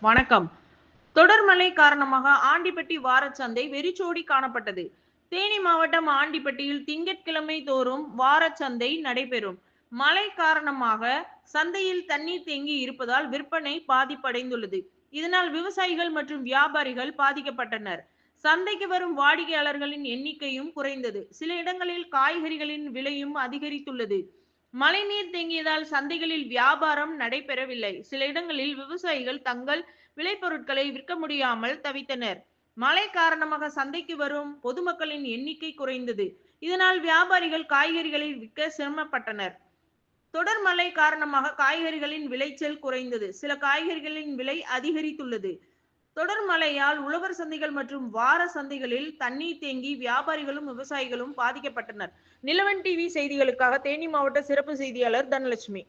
வணக்கம். தொடர் மழை காரணமாக ஆண்டிப்பட்டி வாரச்சந்தை வெறிச்சோடி காணப்பட்டது. தேனி மாவட்டம் ஆண்டிப்பட்டியில் திங்கட்கிழமை தோறும் வாரச்சந்தை நடைபெறும். மழை காரணமாக சந்தையில் தண்ணீர் தேங்கி இருப்பதால் விற்பனை பாதிப்படைந்துள்ளது. இதனால் விவசாயிகள் மற்றும் வியாபாரிகள் பாதிக்கப்பட்டனர். சந்தைக்கு வரும் வாடிக்கையாளர்களின் எண்ணிக்கையும் குறைந்தது. சில இடங்களில் காய்கறிகளின் விலையும் அதிகரித்துள்ளது. மழைநீர் தேங்கியதால் சந்தைகளில் வியாபாரம் நடைபெறவில்லை. சில இடங்களில் விவசாயிகள் தங்கள் விளைபொருட்களை விற்க முடியாமல் தவித்தனர். மழை காரணமாக சந்தைக்கு வரும் பொதுமக்களின் எண்ணிக்கை குறைந்தது. இதனால் வியாபாரிகள் காய்கறிகளை விற்க சிரமப்பட்டனர். தொடர் மழை காரணமாக காய்கறிகளின் விளைச்சல் குறைந்தது. சில காய்கறிகளின் விலை அதிகரித்துள்ளது. தொடர் மழையால் உழவர் சந்தைகள் மற்றும் வார சந்தைகளில் தண்ணீர் தேங்கி வியாபாரிகளும் விவசாயிகளும் பாதிக்கப்பட்டனர். நிலவன் டிவி செய்திகளுக்காக தேனி மாவட்ட சிறப்பு செய்தியாளர் தனலட்சுமி.